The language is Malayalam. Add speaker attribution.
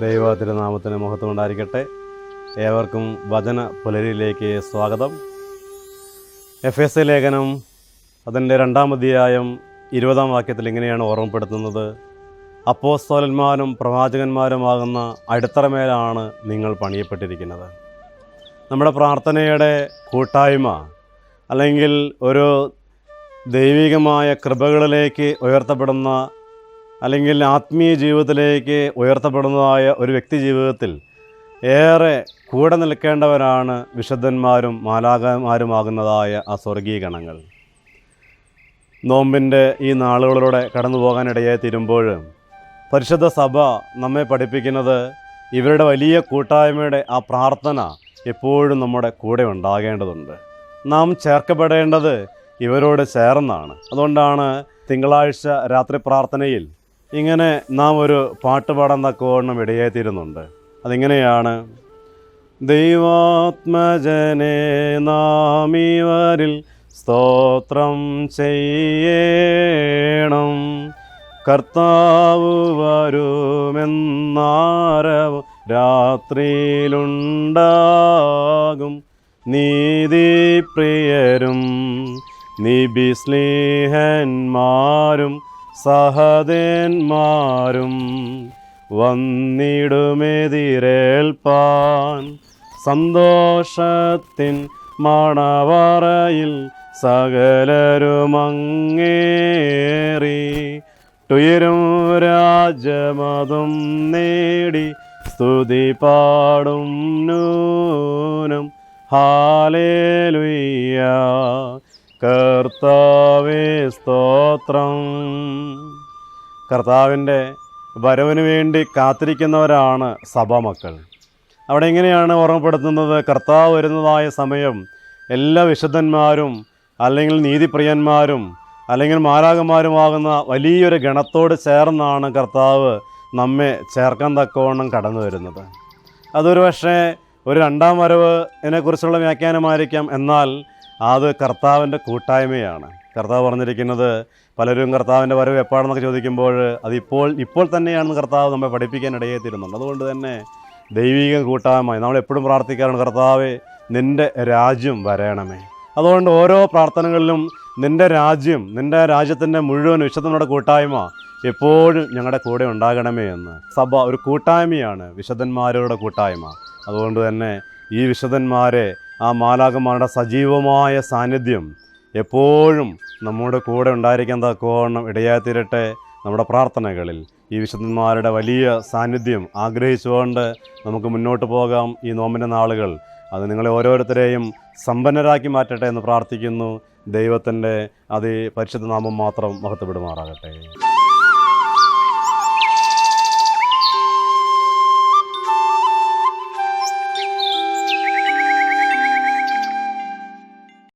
Speaker 1: ദൈവ തിരുനാമത്തിന് മഹത്വം ഉണ്ടായിരിക്കട്ടെ ഏവർക്കും വചന പുലരിയിലേക്ക് സ്വാഗതം. എഫ് എസ് എ ലേഖനം അതിന്റെ രണ്ടാം അധ്യായം ഇരുപതാം വാക്യത്തിൽ ഇങ്ങനെയാണ് ഓർമ്മപ്പെടുത്തുന്നത്. അപ്പോസ്തോലന്മാരും പ്രവാചകന്മാരുമാകുന്ന അടിത്തറമേലാണ് നിങ്ങൾ പണിയപ്പെട്ടിരിക്കുന്നത്. നമ്മുടെ പ്രാർത്ഥനയുടെ കൂട്ടായ്മ അല്ലെങ്കിൽ ഒരു ദൈവികമായ കൃപകളിലേക്ക് ഉയർത്തപ്പെടുന്ന അല്ലെങ്കിൽ ആത്മീയ ജീവിതത്തിലേക്ക് ഉയർത്തപ്പെടുന്നതായ ഒരു വ്യക്തി ജീവിതത്തിൽ ഏറെ കൂടെ നിൽക്കേണ്ടവരാണ് വിശുദ്ധന്മാരും മാലാകന്മാരുമാകുന്നതായ ആ സ്വർഗീയ ഗണങ്ങൾ. നോമ്പിന്റെ ഈ നാളുകളിലൂടെ കടന്നു പോകാനിടയായി തീരുമ്പോൾ പരിശുദ്ധ സഭ നമ്മെ പഠിപ്പിക്കുന്നത് ഇവരുടെ വലിയ കൂട്ടായ്മയുടെ ആ പ്രാർത്ഥന എപ്പോഴും നമ്മുടെ കൂടെ ഉണ്ടാകേണ്ടതുണ്ട്. നാം ചേർക്കപ്പെടേണ്ടത് ഇവരോട് ചേർന്നാണ്. അതുകൊണ്ടാണ് തിങ്കളാഴ്ച രാത്രി പ്രാർത്ഥനയിൽ ഇങ്ങനെ നാം ഒരു പാട്ട് പാടാൻ തക്കവണ്ണം ഇടയായിത്തീരുന്നുണ്ട് അതിങ്ങനെയാണ് ദൈവാത്മജനെ നാം ഇവരിൽ സ്തോത്രം ചെയ്യണം. കർത്താവ് വരുമെന്നാരവ് രാത്രിയിലുണ്ടാകും. നീതിപ്രിയരും നിബിസ്ലിഹന്മാരും സഹദേന്മാരും വന്നിടുമെതിരേൽപ്പാൻ സന്തോഷത്തിൻ മണവറയിൽ സകലരുമങ്ങേറി തുയരും രാജമതും നേടി സ്തുതി പാടും നൂനം. ഹാലേലുയ്യ. കർത്താവേ സ്തോത്രം. കർത്താവിന്റെ വരവിന് വേണ്ടി കാത്തിരിക്കുന്നവരാണ് സഭാമക്കൾ. അവിടെ എങ്ങനെയാണ് ഓർമ്മപ്പെടുത്തുന്നത്? കർത്താവ് വരുന്നതായ സമയം എല്ലാ വിശുദ്ധന്മാരും അല്ലെങ്കിൽ നീതിപ്രിയന്മാരും അല്ലെങ്കിൽ മാലാകന്മാരുമാകുന്ന വലിയൊരു ഗണത്തോട് ചേർന്നാണ് കർത്താവ് നമ്മെ ചേർക്കാൻ തക്കവണ്ണം കടന്നു വരുന്നത്. അതൊരു പക്ഷേ ഒരു രണ്ടാം വരവ് ഇതിനെക്കുറിച്ചുള്ള വ്യാഖ്യാനമായിരിക്കാം. എന്നാൽ അത് കർത്താവിന്റെ കൂട്ടായ്മയാണ്. കർത്താവ് പറഞ്ഞിരിക്കുന്നത് പലരും കർത്താവിന്റെ വരവ് എപ്പോഴാണെന്നൊക്കെ ചോദിക്കുമ്പോൾ അതിപ്പോൾ ഇപ്പോൾ തന്നെയാണ് കർത്താവ് നമ്മെ പഠിപ്പിക്കാൻ ഇടയെത്തിരുന്നുണ്ട് അതുകൊണ്ട് തന്നെ ദൈവിക കൂട്ടായ്മ നമ്മൾ എപ്പോഴും പ്രാർത്ഥിക്കാറുണ്ട് കർത്താവെ നിന്റെ രാജ്യം വരയണമേ അതുകൊണ്ട് ഓരോ പ്രാർത്ഥനകളിലും നിന്റെ രാജ്യം നിന്റെ രാജ്യത്തിന്റെ മുഴുവൻ വിശുദ്ധങ്ങളുടെ കൂട്ടായ്മ എപ്പോഴും ഞങ്ങളുടെ കൂടെ ഉണ്ടാകണമേ എന്ന്. സഭ ഒരു കൂട്ടായ്മയാണ് വിശുദ്ധന്മാരുടെ കൂട്ടായ്മ. അതുകൊണ്ട് തന്നെ ഈ വിശുദ്ധന്മാരെ ആ മാലാകന്മാരുടെ സജീവമായ സാന്നിധ്യം എപ്പോഴും നമ്മുടെ കൂടെ ഉണ്ടായിരിക്കാൻ തക്കവണ്ണം ഇടയാത്തിരട്ടെ നമ്മുടെ പ്രാർത്ഥനകളിൽ. ഈ വിശുദ്ധന്മാരുടെ വലിയ സാന്നിധ്യം ആഗ്രഹിച്ചുകൊണ്ട് നമുക്ക് മുന്നോട്ട് പോകാം ഈ നോമ്പിന്റെ നാളുകൾ. അത് നിങ്ങളെ ഓരോരുത്തരെയും സമ്പന്നരാക്കി മാറ്റട്ടെ എന്ന് പ്രാർത്ഥിക്കുന്നു. ദൈവത്തിന്റെ അതി പരിശുദ്ധ നാമം മാത്രം മഹത്വപ്പെടുമാറാകട്ടെ.